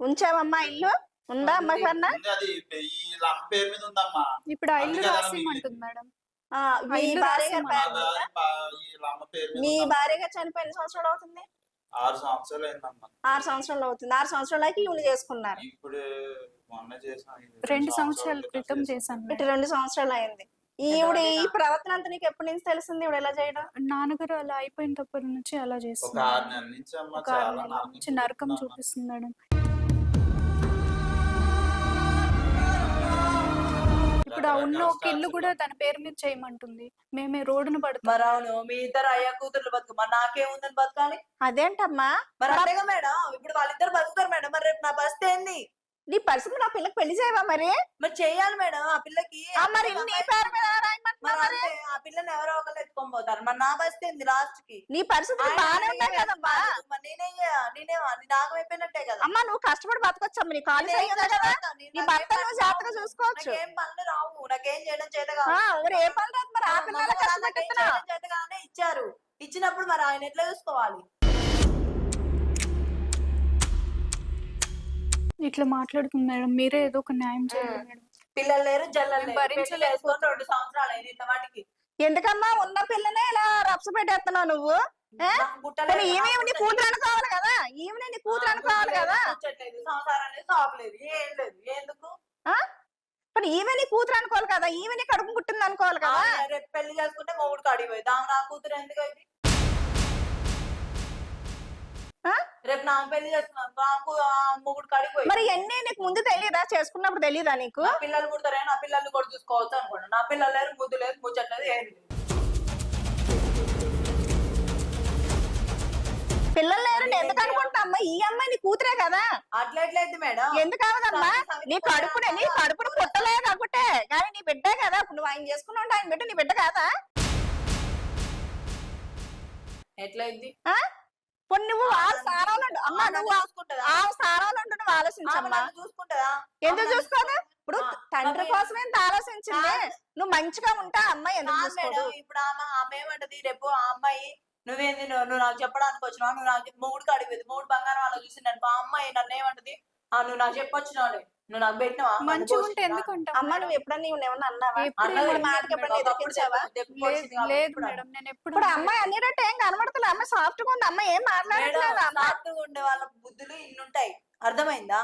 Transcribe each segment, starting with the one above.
ఉంచావమ్మా ఇల్లు? ఉందా అమ్మ కన్నా ఉంది అది ఈ లంప పేరు మీద ఉందమ్మా. ఇప్పుడు ఆ ఇల్లు రాసిమంటుంది మేడం. ఆ, మీ భార్య గారి. పేరు మీద? మీ ఉందమ్మా. భార్య గారు చనిపోయి ఎన్ని సంవత్సరాలు అవుతుంది? ఆరు సంవత్సరాలు అయిందమ్మా. ఆరు సంవత్సరాలు అవుతుంది. ఆరు సంవత్సరాలకి ఇల్లు చేసుకున్నారు. ఇప్పుడు మొన్న చేసిన ఇది రెండు సంవత్సరాల క్రితం చేశాను ఇటు. రెండు సంవత్సరాలు అయింది. ఈవిడ ఈ ప్రవర్తన అంతా నీకు ఎప్పటి నుంచి తెలిసింది? ఇవిడ ఎలా చేయడం? నాన్నగారు అలా అయిపోయినప్పటి నుంచి అలా ఒక చేస్తున్నారు ఆరు నెలల నుంచి అమ్మా ఒక ఆరు చాలా నెలల నరకం నుంచి నరకం. చూపిస్తుంది మేడం. ఇప్పుడు ఆ ఉన్న ఒక ఇల్లు కూడా తన పేరు మీద చేయమంటుంది. మేమే రోడ్డును పడుతున్నాం మరి అవును మీ ఇద్దరు అయ్యా కూతుర్లు బతుకు. మరి నాకేముందని బతకాలి? అదేంటమ్మా మరి అంతేగా మేడం? ఇప్పుడు వాళ్ళిద్దరు బతుకుతారు మేడం. మరి రేపు నా పరిస్థితి ఏంది? నీ పరిస్థితి నా పిల్లకి పెళ్ళి చేయవా మరి? మరి చెయ్యాలి మేడం. ఆ పిల్లకి ఆ, మరి ఇల్లు నీ పేరు మీద రాయమంటున్నావు మరి మరి? అంతే. ఆ పిల్లని ఎవరో ఒకరు ఎత్తుకొని పోతారు. మరి నా పరిస్థితి ఏంది లాస్ట్కి నీ పరిస్థితులు ఆయన బాగానే ఉన్నాయి నేనే కదమ్మా. మరి నేనే నేనే నీ నాగం అయిపోయినట్టే కదా. అమ్మా నువ్వు కష్టపడి బతకొచ్చమ్మా. నీ కాలు నేనేం చేయదు కదా? నేను నీ భర్త నువ్వు జాగ్రత్తగా. చూసుకోవచ్చు. నాకేం పనులు రావు. నాకేం చేయడం చేత ఏ పని రాదు మరి ఆ మా పిల్లలు అమ్మ నాన్నకేం కష్టపెట్టుతున్నా చేయడం చేత కానే ఇచ్చారు. ఇచ్చినప్పుడు మరి ఆయన ఎట్లా చూసుకోవాలి? ఇట్లా మాట్లాడుతుంది మేడం మీరే ఏదో ఒక న్యాయం చేయండి మేడం. పిల్లలు లేరు జల్లలు లేరు. భరించలేకపోతున్నాం. పెళ్ళి చేసుకొని రెండు సంవత్సరాలు అయింది ఇంత వాటికి. ఎందుకమ్మా ఉన్న పిల్లనే ఇలా రప్స పెట్టేస్తున్నావు నువ్వు? ఏ? నాకు గుట్టలేదు, మరి ఈమె నాకు నీ. కూతురు అనుకోవాలి కదా? ఈమె నీ కూతురు అనుకోవాలి కదా? కూర్చోట్లేదు, సంసారం లేదు సాపలేదు. ఏం లేదు. ఎందుకు? ఆ? మరి ఈమె నీ కూతురు అనుకోవాలి కదా ఈమె నీ కడుపు పుట్టింది అనుకోవాలి కదా. రేపు పెళ్ళి చేసుకుంటే మొగుడు కాడిపోయి ఆమె నా కూతురు ఎందుకు అయింది? రేపు నా పెళ్ళి చేస్తున్నాను మొగుడు మరి ఎన్ని నీకు ముందు తెలియదా? చేసుకున్నప్పుడు తెలియదా నీకు? పిల్లలు పుడతారే నా పిల్లల్ని కూడా చూసుకోవచ్చు అనుకోండి నా పిల్లలు లేరు ముద్దు లేదు ముచ్చట్లేదు ఏది లేదు. పిల్లలు లేరు ఎందుకు అనుకుంటా? అమ్మా ఈ అమ్మాయి నీ కూతురే కదా. అట్లా ఎట్లయితే మేడం? ఎందుకు అవదమ్మా నీ కడుపునే నీ కడుపును పుట్టలే కాబట్టి కానీ నీ బిడ్డే కదా. ఇప్పుడు నువ్వు ఆయన చేసుకున్నావు ఆయన బిడ్డ నీ బిడ్డ కాదా? ఎట్లయింది? ఆ? ఇప్పుడు నువ్వు స్థానంలో ఉండు. అమ్మా నువ్వు ఆ ఉండు నువ్వు ఆలోచించమ్మా. చూసుకుంటదా? ఎందుకు చూసుకోదు? ఇప్పుడు ఆ, తండ్రి కోసమే ఇంత ఆలోచించింది. నువ్వు మంచిగా ఉంటా అమ్మాయి ఎందుకు ఇప్పుడు ఆమె ఆమె ఏమంటది? రేపు ఆ అమ్మాయి నువ్వేంది? నువ్వు నువ్వు నాకు చెప్పడానికి వచ్చినావు? నువ్వు నాకు మూడు అడిగేది మూడు బంగారం అలా చూసింది అనుకో ఆ అమ్మాయి నన్ను ఏమంటది? ఆ నువ్వు నాకు చెప్పొచ్చినావులే నువ్వు నాకు పెట్టినావా? నన్ను మంచిగా ఉంటే? ఎందుకు అమ్మ నువ్వు ఎప్పుడన్నా ఏమన్నా అన్నావా? ఎప్పుడు అన్నది ఇప్పుడు లేదు మాటకి మేడం, ఎప్పుడన్నా ఒకప్పుడు ఎదిరించావా దెబ్బ- దెబ్బ పోషింది కాబట్టి లేదు ఇప్పుడు మేడం. నేను ఎప్పుడు ఇప్పుడు అమ్మాయి అనేటట్టు ఏం కనబడతలే అమ్మాయి సాఫ్ట్గా ఉంది. అమ్మాయి ఏం మాట్లాడట్లేదు అమ్మ. సాఫ్ట్గా ఉండే వాళ్ళ బుద్ధులు ఇన్నుంటాయి అర్థమైందా?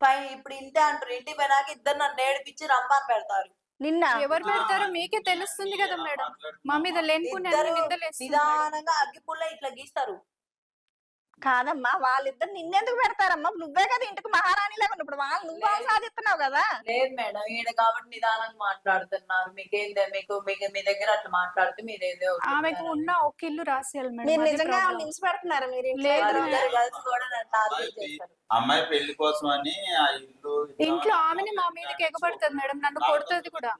పై ఇప్పుడు ఇంతే అంటారు. ఇంటి పోయినాక ఇద్దరు నన్ను నేడిపించి రమ్మని పెడతారు. నిన్న ఎవరు పెడతారో మీకే తెలుస్తుంది కదా మేడం మా మీద లేనిపోయిన. నిదానంగా అగ్గిపుల్ల ఇట్లా గీస్తారు కాదమ్మా వాళ్ళిద్దరు నిన్నెందుకు పెడతారమ్మా? నువ్వే కదా ఇంటికి మహారాణి లాగా. ఇప్పుడు వాళ్ళు నువ్వు వాళ్ళు సాధిస్తున్నావు కదా? లేదు మేడం ఈయన కాబట్టి నిదానంగా మాట్లాడుతున్నారు. మీకేందే మీకు మీకు మీ దగ్గర అట్లా మాట్లాడితే మీరేదో ఆమెకు ఉన్న ఒక ఇల్లు రాసేయాలి మేడం మీరు నిజంగా. నిమిష పెడుతున్నారు మీరు ఇంట్లో. లేదు వాళ్ళిద్దరు కలిసి కూడా నన్ను టార్గెట్ చేస్తారు అమ్మాయి పెళ్ళి కోసం అని ఆ ఇల్లు ఇద్దామని ఇంట్లో ఆమెని మా మీదకి ఎగబడుతుంది మేడం నన్ను కొడుతుంది కూడా.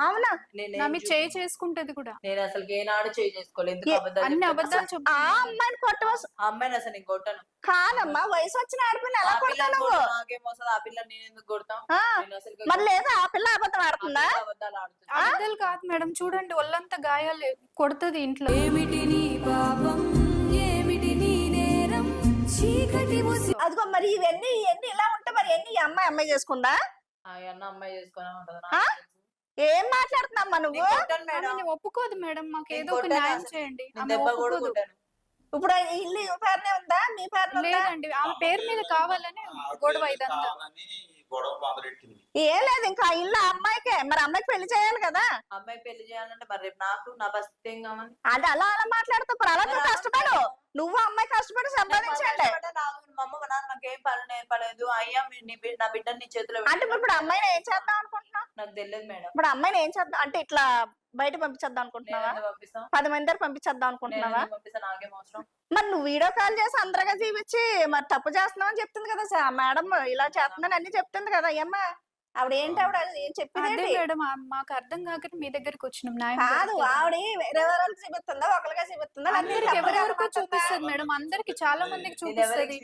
అవునా? నేను చేయి చేసుకుంటది కూడా. నేను అసలు ఏనాడు చేయి చేసుకోలేదు. అబద్ధాలు అన్ని? అబద్ధాలు ఆ చెప్తుంది అమ్మాయిని కొట్టవలసి ఆ అమ్మాయిని అసలు నేను కొట్టను. కాదమ్మా వయసు వచ్చిన ఆడపిల్ల ఎలా ఆ కొడతావు నువ్వు? కొడతాను, నాకేం వస్తుంది? ఆ పిల్లని నేను ఎందుకు కొడతాం ఆ, నేను అసలు మరి లేదా? ఆ పిల్ల అబద్ధం ఆడుతుందా? అబద్ధాలు కాదు మేడం. చూడండి ఒళ్ళంతా గాయాలు కొడుతుంది ఇంట్లో. ఏమిటి నీ పాపం? ఏమిటి నీ నేరం? చీకటి ముసి అదిగో మరి ఇవన్నీ ఇవన్నీ ఇలా ఉంటే మరి ఎన్ని ఈ అమ్మాయి అమ్మాయి చేసుకుందా? ఆ అన్న అమ్మాయి చేసుకునే ఉంటది. ఆ? తెలుసు. ఏం మాట్లాడుతున్నామ్మా నువ్వు? ఆమెని ఒప్పుకోదు మేడం మాకు ఏదో ఒక న్యాయం. చేయండి. ఆమె ఒప్పుకోదు. ఇప్పుడు ఈ ఇల్లు పేరునే ఉందా? మీ ఉందా? లేదండి ఆమె పేరు మీద కావాలని ఆ గొడవ పేరు ఇదంతా. కావాలని గొడవ మొదలెట్టింది. ఏం లేదు ఇంకా ఇల్లు అమ్మాయికే. మరి అమ్మాయికి పెళ్ళి చేయాలి కదా. అమ్మాయి పెళ్ళి చేయాలంటే మరి రేపు నాకు నా పరిస్థితి ఏం కావాలి? అది అలా అలా మాట్లాడుతూ ఇప్పుడు అలా నువ్వు కష్టపడు. నువ్వు అమ్మాయి కష్టపడి సంపాదించండి నాకు మా అమ్మ మా నాన్న నాకేం పనులు నేర్పలేదు అయ్యా మీ- నీ బిడ్డ- నా బిడ్డని నీ చేతిలో అంటే పెట్టు. ఇప్పుడు అమ్మాయిని ఏం చేద్దాం అనుకుంటున్నావు? నాకు తెలియదు మేడం. ఇప్పుడు అమ్మాయిని ఏం చేద్దాం? అంటే ఇట్లా బయట పంపించేద్దాం నేను అనుకుంటున్నావా ఎందుకు పంపిస్తాం పది మంది దగ్గర పంపించేద్దాం నేను అనుకుంటున్నావా ఎందుకు పంపిస్తా నాకేం అవసరం. మరి నువ్వు వీడియో కాల్ చేసి అందరిగా చూపించి మరి తప్పు చేస్తున్నావు అని చెప్తుంది కదా మేడం ఇలా చేస్తుందని అన్ని చెప్తుంది కదా అయ్యమ్మ ఆవిడ? ఏంటి ఆవిడ ఏం చెప్పింది మేడం మాకు అర్థం కాక మీ దగ్గరికి వచ్చినాం. కాదు. ఆవిడ వేరే వాళ్ళకి చూపిస్తుందా ఒకరిగా చూపిస్తుందా? అందరికి ఎవరెవరికో? చూపిస్తుంది మేడం అందరికి చాలా మందికి చూపిస్తుంది.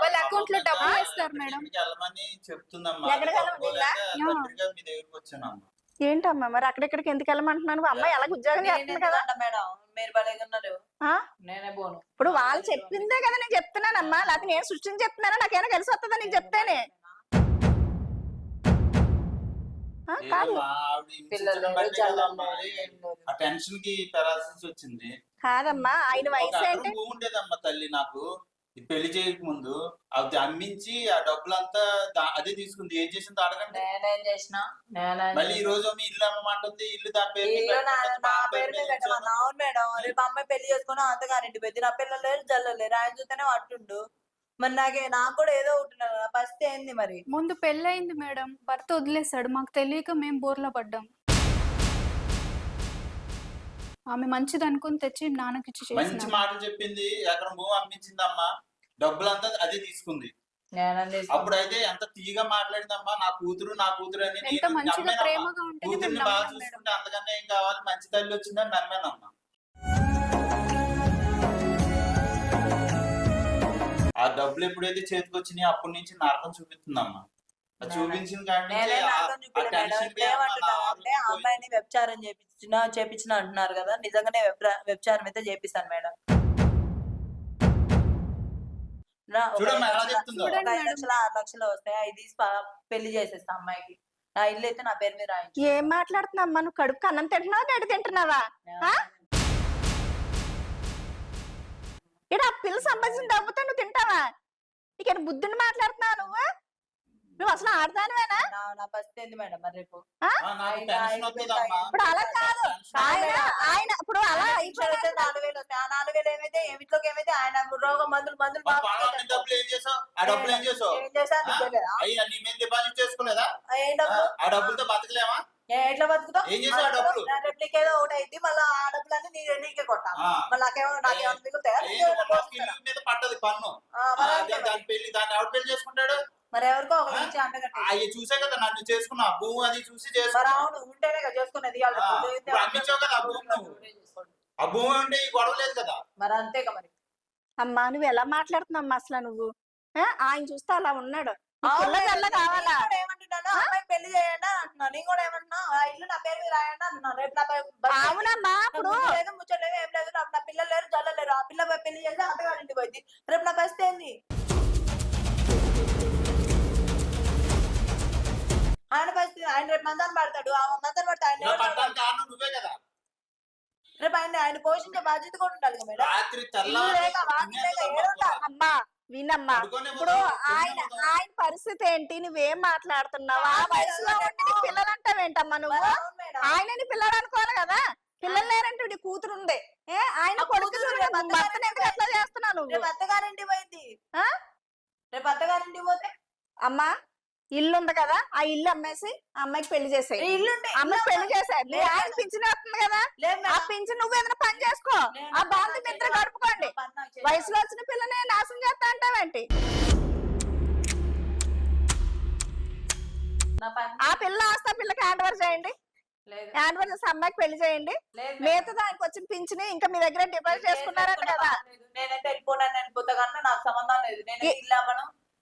వాళ్ళ అకౌంట్లో డబ్బులు వేస్తారు మేడం. చెప్తుందమ్మా ఏంటమ్మా మరి అక్కడెక్కడికి ఎందుకు వెళ్ళమంటున్నాను నువ్వు అమ్మాయి ఎలా ఉద్యోగం చేస్తుంది కదా? మేడం. మీరు భలేగున్నారు ఆ? నేనే పోను ఇప్పుడు వాళ్ళు చెప్పిందే కదా నేను చెప్తున్నానమ్మా. లేకపోతే నేను సృష్టించి చెప్తున్నానా? నాకేమైనా కలిసి వస్తుందా నీకు చెప్తేనే? కాదు. కదమ్మా టెన్షన్కి వచ్చింది. ఆయన వయసు ఉండేదమ్మా తల్లి నాకు. పెళ్ళి చేయక ముందు అది అమ్మించి ఆ డబ్బులంతా అదే తీసుకుంది. ఏం చేసిందో అడగండి నేనేం చేసిన నేనేం మళ్ళీ ఈ? రోజు మీ ఇల్లు అమ్మమంటుంది ఇల్లు నా పేరు అవును మేడం. రేపు అమ్మాయి పెళ్ళి చేసుకుని అంతగారింటి పెద్ద నా పిల్లలు లేరు జల్లలు లేరు. ఆయన చూస్తేనే అట్టుండు మరి నాకే నాకు కూడా ఏదో ఉంటున్నారు ఫస్ట్ ఏంది మరి? ముందు పెళ్ళయింది మేడం. భర్త వదిలేశాడు. మాకు తెలియక మేము బోర్లా పడ్డాం. ఆమె మంచిది అనుకుని తెచ్చి నాన్నకిచ్చి మంచి మాటలు చెప్పింది. ఎకరం భూమి అమ్మించిందమ్మా. డబ్బులంతా అదే తీసుకుంది? అప్పుడైతే ఎంత తీగా మాట్లాడిందమ్మా నా కూతురు నా కూతురు అని కూతుర్ని బాగా చూసుకుంటే అంతకన్నా ఏం కావాలి? మంచి తల్లి వచ్చిందని నమ్మానమ్మా. ఆ డబ్బులు ఎప్పుడైతే చేతికి వచ్చినాయో అప్పటి నుంచి నరకం చూపిస్తుందమ్మా. చూపించిన అమ్మాయిని వ్యభిచారం చేపించిన చేపించిన అంటున్నారు కదా. నిజంగానే వ్యభిచా- వ్యభిచారం అయితే చేపిస్తాను మేడం. లక్షల- ఆరు లక్షలు వస్తాయి. ప- పెళ్ళి చేసేస్తా అమ్మాయికి. నా ఇల్లు అయితే నా పేరు మీద రాయించు. ఏం మాట్లాడుతున్నామ్మా నువ్వు కడుపు అన్నం తింటున్నావా గడ్డి తింటున్నావా? ఆ? ఇక్కడ ఆ పిల్ల సంపాదించిన డబ్బుతో నువ్వు తింటావా? నీకేం బుద్ధుని మాట్లాడుతున్నావు నువ్వు? నువ్వు అసలు ఆడదానివేనా? నా నా పరిస్థితి ఏంది మేడం? మరి రేపు? ఇప్పుడు అలా కాదు. ఆయన ఆయన ఇప్పుడు అలా అయితే నాలుగు వేలు వస్తాయి. ఆ నాలుగు వేలు ఏమైతే ఏమిట్లోకి ఏమైతే ఆయన రోగం మందులు మందులు డబ్బులు ఏం చేసావు? ఆ డబ్బులు ఏం చేసావు? ఏం చేశాను ఆ? తెలియదా? అయ్యి నీ మీద డిపాజిట్ చేసుకోలేదా? ఏం ఆ, డబ్బు ఆ డబ్బులతో బతకలేమా? ఏ, ఎట్లా బతుకుతావు? ఏం చేసావు ఆ డబ్బులు? నా రెప్లిక్ ఏదో ఒకటి అయింది. మళ్ళీ ఆ డబ్బులన్నీ నీ నీకే కొట్టాలి. ఆ. మళ్ళీ నాకేమో నాకేమో మిగులుతాయా? మీద పట్టదు పన్ను. దాని పెళ్ళి దాన్ని ఎవరు పెళ్ళి చేసుకుంటాడు? మరి ఎవరికో ఒక? నుంచి అవి చూసే కదా నన్ను చేసుకున్నా భూమి అది చూసి మరి చేసుకున్నా అవును ఉంటేనే కదా చేసుకునేది. ఇవాళ ఆ, లేకపోతే ఇప్పుడు అమ్మించావు కదా ఆ భూమి నువ్వు. ఆ భూమి ఉంటే ఈ గొడవ లేదు కదా. మరి అంతేగా మరి. అమ్మా నువ్వు ఎలా మాట్లాడుతున్నామ్మా అసలు నువ్వు? ఆ? ఆయన చూస్తే అలా ఉన్నాడు. నేను కూడా ఏమంటున్నాను? అమ్మాయి పెళ్ళి చేయండి అని అంటున్నా నేను కూడా ఏమంటున్నా ఆ ఇల్లు నా పేరు మీద రాయండి అంటున్నా రేపు నా పేరు బస్ అవునమ్మా నాకు ఇప్పుడు ముద్దు లేదు ముచ్చట లేదు ఏం లేదు నాకు నా పిల్లలు లేరు జల్ల లేరు. ఆ పిల్ల పోయి పెళ్ళి చేసి అత్తగారింటికి పోయింది రేపు నా పరిస్థితి ఏంది? ఆయన రేపు మందం పడతాడు. ఆ మందం పడితే ఆయన ఎవరు నువ్వే కదా. రేపు ఆయన ఆయన పోషించే బాధ్యత కూడా ఉండాలి కదా మేడం. రాత్రి ఇల్లు తెల్లారి లేక వాకిలి లేక ఏడుంటారు అమ్మా వినమ్మా. ఇప్పుడు ఆయన. ఆయన పరిస్థితి ఏంటి? నువ్వేం మాట్లాడుతున్నావు? ఆ వయసులో మేడం. ఉండి నీ పిల్లలు అంటావేంటమ్మా నువ్వు? అవును మేడం. ఆయన నీ పిల్లడు అనుకోవాలి కదా? పిల్లలు లేరంటే నీ కూతురు ఉంది ఏ ఆయన ఆ కొడుకు కూతురు చూడు, రేపు భర్తను అత్తగారింటికి ఎందుకు అట్లా చేస్తున్నావు నువ్వు? రేపు అత్తగారింటికి పోయింది. ఆ? రేపు అత్తగారింటికి పోతే? అమ్మా ఇల్లు ఉంది కదా ఆ ఇల్లు అమ్మేసి ఆ అమ్మాయికి పెళ్ళి చేసేయి. ఇల్లు అమ్మాయి పెళ్ళి లేదు ఆయన. పింఛన్ వస్తుంది కదా. ఆ. పింఛన్ నువ్వు ఏదైనా పని చేసుకో. ఆ బాంధు చేయాలి. గడుపుకోండి. వయసులో వచ్చిన పిల్లని నాశనం చేస్తా అంటావేంటి ఆ పిల్ల ఆస్తి పిల్లకి హ్యాండ్ ఓవర్ చేయండి. హ్యాండ్ ఓవర్ చేసి అమ్మాయికి పెళ్ళి చేయండి. మిగతా దానికి వచ్చిన పింఛని ఇంకా మీ దగ్గర డిపాజిట్ చేసుకున్నారంట కదా. నేనైతే వెళ్ళిపోతా నాకు సంబంధం లేదు. నేను ఇల్లు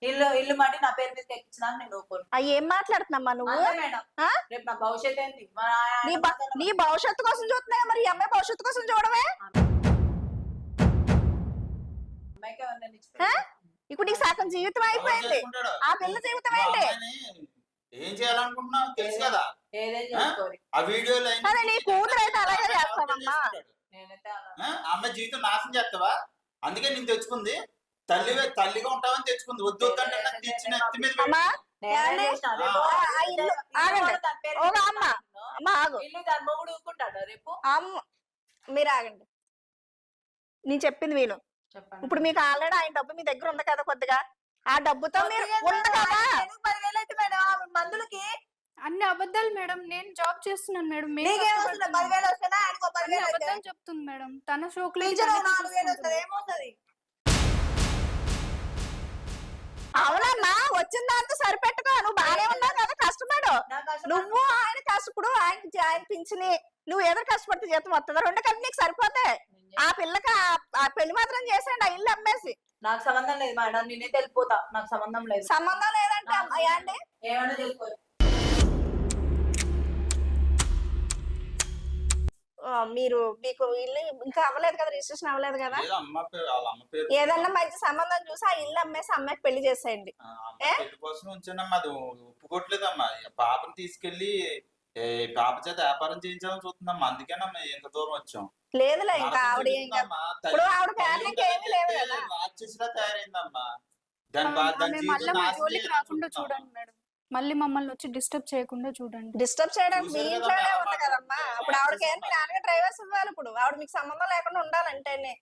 ఇల్లు ఇల్లు మట్టి నా పేరు మీద ఎక్కించినాను నేను ఒప్పుకోను అవి ఏం మాట్లాడుతున్నామ్మా నువ్వు? అంతే మేడం. ఆ? రేపు నా భవిష్యత్ ఏంటి? ఆయన నీ బ- మాత్రం నీ భవిష్యత్తు కోసం చూస్తున్నాయి మరి? ఈ అమ్మాయి భవిష్యత్తు కోసం చూడవే? అమ్మాయికి ఎవరినైనా ఇచ్చి ఆ? పెళ్ళి ఇప్పుడు నీకు సగం జీవితం అయిపోయింది. చేసుకుంటాడు? ఆ పిల్ల జీవితం ఏంటి? అమ్మాయిని ఏం చేయాలనుకుంటున్నావు తెలుసు కదా. చేసుకోరు ఆ? వీడియోలు అదే నీ కూతురు అయితే అలాగే చేస్తావమ్మా. చేసుకుంటాడు? నేనైతే అలా. ఆ? ఆ అమ్మాయి జీవితం నాశనం చేస్తావా? అందుకే నేను తెచ్చుకుంది. తల్లి తల్లిగా ఉంటావని తెచ్చుకుంది. వద్దు తెచ్చిన ఎత్తి మీద పెట్టి- అమ్మా నేనేం ఏమండి? చేసినా? రేపు ఆ, ఆ ఇల్లు ఇల్లు ఆగండి. కూడా తన పేరు ఒక మీద అమ్మ. రాసుకున్నాను. అమ్మ ఆగు. ఇల్లు దాని మొగుడు ఊరుకుంటాడు రేపు? అమ్మ మీరు ఆగండి. నేను చెప్పింది విను. చెప్పండి. ఇప్పుడు మీకు ఆల్రెడీ ఆయన డబ్బు మీ దగ్గర ఉంది కదా కొద్దిగా. ఆ డబ్బుతో మీరు ఉంది కదా. పదివేలు అయితే మేడం ఆ మందులకి? అన్ని అబద్ధాలు మేడం. నేను జాబ్ చేస్తున్నాను మేడం. నీకేం వస్తుంది. పదివేలు వస్తున్నా ఆయనకో అన్ని పదివేలు అయితే అబద్ధాలు చెప్తుంది మేడం. తన షోకులు పింఛను నాలుగు వేలు వస్తుంది. ఏమవుతుంది అవునమ్మా వచ్చిన దాంతో సరిపెట్టుకో నువ్వు బాగానే ఉన్నావు కదా కష్టపడు. నువ్వు ఆయన కష్టపడు ఆయన ఆయన పింఛని నువ్వు ఏదో కష్టపడితే జీతం వస్తుందా రెండు కలిపి నీకు సరిపోతాయి. ఆ పిల్లకి ఆ- పెళ్ళి మాత్రం చేసేయండి ఆ ఇల్లు అమ్మేసి. నాకు సంబంధం లేదు మేడం నేనే తెలిపోతా నాకు సంబంధం లేదు. సంబంధం లేదంటే అమ్మాయి అండి ఏమైనా చేసుకో మీరు మీకు ఇల్లు ఇంకా అవ్వలేదు కదా రిజిస్ట్రేషన్ అవ్వలేదు కదా? ఏదన్నా మంచి సంబంధం చూసి ఆ ఇల్లు అమ్మేసి అమ్మాయికి పెళ్ళి చేసేయండి. కోసం ఉంచానమ్మా అది పాపని తీసుకెళ్ళి ఏ, పాప చేత వ్యాపారం చేయించాలని చూస్తుందమ్మా. అందుకేనమ్మా ఇంత దూరం వచ్చాం. లేదులే ఇంకా ఆవిడ. ఇప్పుడు ఆవిడ ఫ్యామిలీకి ఏమీ లేవు కదా. రాక్షసిలా తయారైందమ్మా. దాని మళ్ళీ మా జోలికి రాకుండా. చూడండి మేడం. మళ్ళీ మమ్మల్ని వచ్చి డిస్టర్బ్ చేయకుండా చూడండి. డిస్టర్బ్ చేయడానికి మీ ఇంట్లోనే ఉంది కదమ్మా. ఆవిడకి నాన్నగా డ్రైవర్స్ ఇవ్వాలి ఇప్పుడు. ఆవిడ మీకు సంబంధం లేకుండా ఉండాలంటేనే.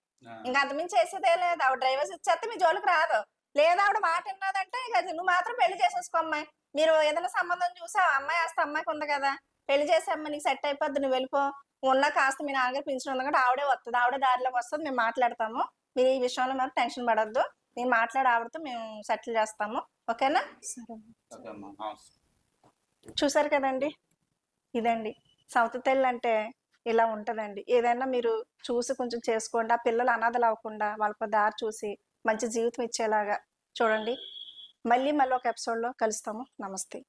ఇంకా అంతమించి చేసేదే లేదు. ఆవిడ డ్రైవర్స్ ఇచ్చేస్తే మీ జోలికి రాదు. లేదా ఆవిడ మాట విన్నదంటే ఇక నువ్వు మాత్రం పెళ్ళి చేసేసుకో అమ్మాయి. మీరు ఏదైనా సంబంధం చూసా అమ్మాయి వస్తే అమ్మాయికి ఉంది కదా. పెళ్ళి చేసే అమ్మాయి నీకు సెట్ అయిపోద్ది నువ్వు వెళ్ళిపో. ఉన్న కాస్త మీ నాన్నగారు పింఛన్ ఉంది ఆవిడే వస్తుంది ఆవిడే దారిలోకి వస్తుంది మేము మాట్లాడతాము. మీరు ఈ విషయంలో మాత్రం టెన్షన్ పడొద్దు. మేము మాట్లాడి ఆవిడతో మేము సెటిల్ చేస్తాము. ఓకేనా. చూసారు కదండి. ఇదండి. సౌత్ తెల్లు అంటే ఇలా ఉంటుందండి. ఏదైనా మీరు చూసి కొంచెం చేసుకోండి. ఆ పిల్లలు అనాథలు అవ్వకుండా వాళ్ళకు దారి చూసి మంచి జీవితం ఇచ్చేలాగా చూడండి. మళ్ళీ మళ్ళీ ఒక ఎపిసోడ్లో కలుస్తాము. నమస్తే.